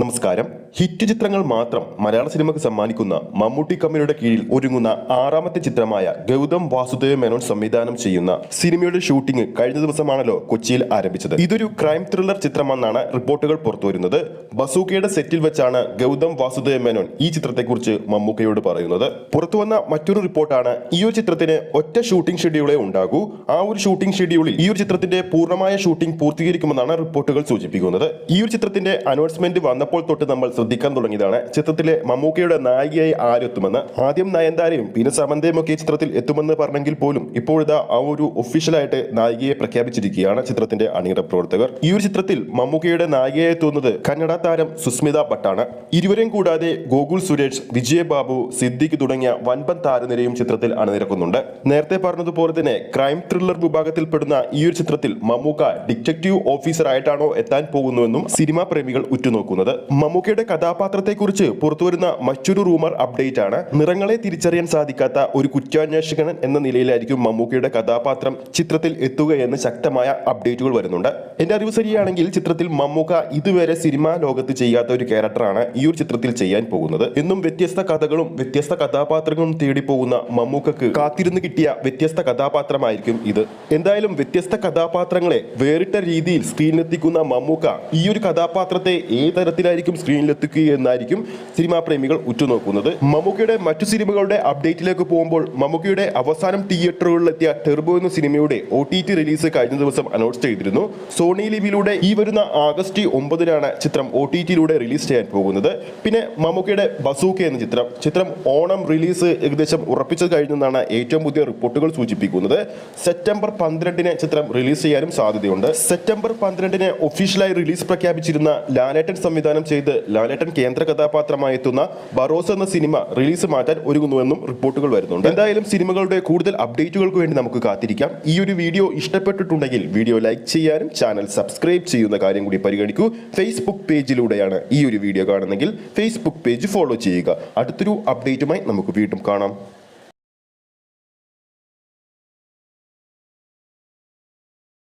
നമസ്കാരം. ഹിറ്റ് ചിത്രങ്ങൾ മാത്രം മലയാള സിനിമയ്ക്ക് സമ്മാനിക്കുന്ന മമ്മൂട്ടി കമ്പനിയുടെ കീഴിൽ ഒരുങ്ങുന്ന ആറാമത്തെ ചിത്രമായ ഗൗതം വാസുദേവ മേനോൻ സംവിധാനം ചെയ്യുന്ന സിനിമയുടെ ഷൂട്ടിംഗ് കഴിഞ്ഞ ദിവസമാണല്ലോ കൊച്ചിയിൽ ആരംഭിച്ചത്. ഇതൊരു ക്രൈം ത്രില്ലർ ചിത്രമെന്നാണ് റിപ്പോർട്ടുകൾ പുറത്തുവരുന്നത്. ബസൂക്കയുടെ സെറ്റിൽ വെച്ചാണ് ഗൗതം വാസുദേവ് മേനോൻ ഈ ചിത്രത്തെക്കുറിച്ച് മമ്മൂക്കയോട് പറയുന്നത്. പുറത്തുവന്ന മറ്റൊരു റിപ്പോർട്ടാണ് ഈ ഒരു ചിത്രത്തിന് ഒറ്റ ഷൂട്ടിംഗ് ഷെഡ്യൂളേ ഉണ്ടാകൂ. ആ ഒരു ഷൂട്ടിംഗ് ഷെഡ്യൂളിൽ ഈ ഒരു ചിത്രത്തിന്റെ പൂർണമായ ഷൂട്ടിംഗ് പൂർത്തീകരിക്കുമെന്നാണ് റിപ്പോർട്ടുകൾ സൂചിപ്പിക്കുന്നത്. ഈ ഒരു ചിത്രത്തിന്റെ അനൗൺസ്മെന്റ് വന്നപ്പോൾ തൊട്ട് നമ്മൾ ശ്രദ്ധിക്കാൻ തുടങ്ങിയതാണ് ചിത്രത്തിലെ മമ്മൂക്കയുടെ നായികയായി ആരെത്തുമെന്ന്. ആദ്യം നയൻതാരയും പിന്നെ സമന്തയും ഒക്കെ ചിത്രത്തിൽ എത്തുമെന്ന് പറഞ്ഞെങ്കിൽ പോലും ഇപ്പോഴത്തെ ആ ഒരു ഒഫീഷ്യലായിട്ട് നായികയെ പ്രഖ്യാപിച്ചിരിക്കുകയാണ് ചിത്രത്തിന്റെ അണിയറ പ്രവർത്തകർ. ഈ ഒരു ചിത്രത്തിൽ മമ്മൂക്കയുടെ നായികയായി എത്തുന്നത് കന്നഡ താരം സുസ്മിത ഭട്ടാണ് ഇരുവരെയും കൂടാതെ ഗോകുൽ സുരേഷ് വിജയബാബു സിദ്ദിഖ് തുടങ്ങിയ വൻപൻ താരനിരയും ചിത്രത്തിൽ അണിനിരക്കുന്നുണ്ട്. നേരത്തെ പറഞ്ഞതുപോലെ തന്നെ ക്രൈം ത്രില്ലർ വിഭാഗത്തിൽപ്പെടുന്ന ഈ ഒരു ചിത്രത്തിൽ മമ്മൂക്ക ഡിറ്റക്റ്റീവ് ഓഫീസർ ആയിട്ടാണോ എത്താൻ പോകുന്നുവെന്നും സിനിമാ പ്രേമികൾ ഉറ്റുനോക്കുന്നത്. മമ്മൂക്കയുടെ കഥാപാത്രത്തെക്കുറിച്ച് പുറത്തുവരുന്ന മറ്റൊരു റൂമർ അപ്ഡേറ്റ് ആണ്. നിറങ്ങളെ തിരിച്ചറിയാൻ സാധിക്കാത്ത ഒരു കുറ്റാന്വേഷകൻ എന്ന നിലയിലായിരിക്കും മമ്മൂക്കയുടെ കഥാപാത്രം ചിത്രത്തിൽ എത്തുകയെന്ന് ശക്തമായ അപ്ഡേറ്റുകൾ വരുന്നുണ്ട്. എന്റെ അറിവ് ശരിയാണെങ്കിൽ ചിത്രത്തിൽ മമ്മൂക്ക ഇതുവരെ സിനിമാ ലോകത്ത് ചെയ്യാത്ത ഒരു ക്യാരക്ടറാണ് ഈ ഒരു ചിത്രത്തിൽ ചെയ്യാൻ പോകുന്നത്. എന്നും വ്യത്യസ്ത കഥകളും വ്യത്യസ്ത കഥാപാത്രങ്ങളും തേടി പോകുന്ന മമ്മൂക്കക്ക് കാത്തിരുന്ന് കിട്ടിയ വ്യത്യസ്ത കഥാപാത്രമായിരിക്കും ഇത്. എന്തായാലും വ്യത്യസ്ത കഥാപാത്രങ്ങളെ വേറിട്ട രീതിയിൽ സ്ക്രീനിലെത്തിക്കുന്ന മമ്മൂക്ക ഈ ഒരു കഥാപാത്രത്തെ ഏത് തരത്തിലായിരിക്കും സ്ക്രീനിലെത്തിക്കുക എന്നായിരിക്കും സിനിമാ പ്രേമികൾ ഉറ്റുനോക്കുന്നത്. മമ്മൂക്കയുടെ മറ്റു സിനിമകളുടെ അപ്ഡേറ്റിലേക്ക് പോകുമ്പോൾ മമ്മൂക്കയുടെ അവസാനം തിയേറ്ററുകളിലെത്തിയ ടെർബോ എന്ന സിനിമയുടെ ഒ ടി റിലീസ് കഴിഞ്ഞ ദിവസം അനൗൺസ് ചെയ്തിരുന്നു. സോണി ലിവിലൂടെ ഈ വരുന്ന ആഗസ്റ്റ് ഒമ്പതിനാണ് ചിത്രം ടി ടിയിലൂടെ റിലീസ് ചെയ്യാൻ പോകുന്നത്. പിന്നെ മമ്മൂക്കയുടെ ബസൂക്ക എന്ന ചിത്രം. ചിത്രം ഓണം റിലീസ് ഏകദേശം ഉറപ്പിച്ചത് കഴിഞ്ഞെന്നാണ് ഏറ്റവും പുതിയ റിപ്പോർട്ടുകൾ സൂചിപ്പിക്കുന്നത്. സെപ്റ്റംബർ പന്ത്രണ്ടിന് ചിത്രം റിലീസ് ചെയ്യാനും സാധ്യതയുണ്ട്. സെപ്റ്റംബർ പന്ത്രണ്ടിന് ഒഫീഷ്യലായി റിലീസ് പ്രഖ്യാപിച്ചിരുന്ന ലാലേട്ടൻ സംവിധാനം ചെയ്ത് ലാലേട്ടൻ കേന്ദ്ര കഥാപാത്രമായി എത്തുന്ന ബറോസ് എന്ന സിനിമ റിലീസ് മാറ്റാൻ ഒരുങ്ങുന്നുവെന്നും റിപ്പോർട്ടുകൾ വരുന്നുണ്ട്. എന്തായാലും സിനിമകളുടെ കൂടുതൽ അപ്ഡേറ്റുകൾക്ക് വേണ്ടി നമുക്ക് കാത്തിരിക്കാം. ഈ ഒരു വീഡിയോ ഇഷ്ടപ്പെട്ടിട്ടുണ്ടെങ്കിൽ വീഡിയോ ലൈക്ക് ചെയ്യാനും ചാനൽ സബ്സ്ക്രൈബ് ചെയ്യുന്ന കാര്യം കൂടി പരിഗണിക്കൂ. ഫേസ്ബുക്ക് പേജിലൂടെയാണ് ഈ ഒരു വീഡിയോ കാണുന്നെങ്കിൽ ഫേസ്ബുക്ക് പേജ് ഫോളോ ചെയ്യുക. അടുത്തൊരു അപ്ഡേറ്റുമായി നമുക്ക് വീണ്ടും കാണാം.